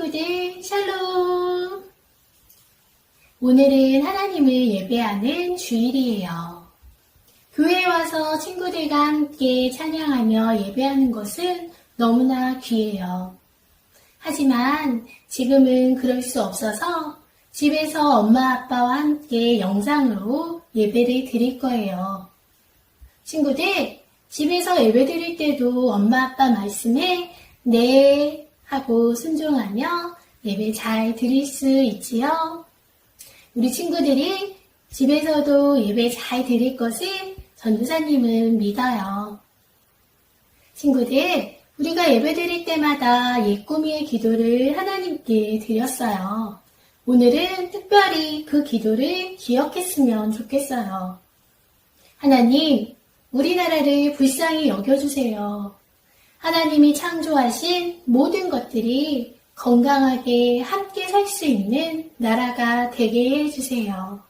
친구들 샬롬! 오늘은 하나님을 예배하는 주일이에요. 교회에 와서 친구들과 함께 찬양하며 예배하는 것은 너무나 귀해요. 하지만 지금은 그럴 수 없어서 집에서 엄마 아빠와 함께 영상으로 예배를 드릴 거예요. 친구들, 집에서 예배 드릴 때도 엄마 아빠 말씀에 네, 하고 순종하며 예배 잘 드릴 수 있지요? 우리 친구들이 집에서도 예배 잘 드릴 것을 전도사님은 믿어요. 친구들, 우리가 예배 드릴 때마다 예꾸미의 기도를 하나님께 드렸어요. 오늘은 특별히 그 기도를 기억했으면 좋겠어요. 하나님, 우리나라를 불쌍히 여겨주세요. 하나님이 창조하신 모든 것들이 건강하게 함께 살 수 있는 나라가 되게 해주세요.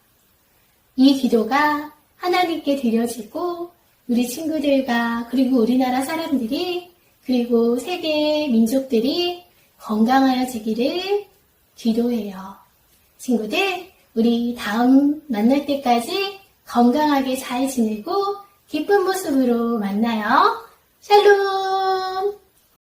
이 기도가 하나님께 드려지고 우리 친구들과 그리고 우리나라 사람들이 그리고 세계 민족들이 건강하여지기를 기도해요. 친구들, 우리 다음 만날 때까지 건강하게 잘 지내고 기쁜 모습으로 만나요. 샬롬!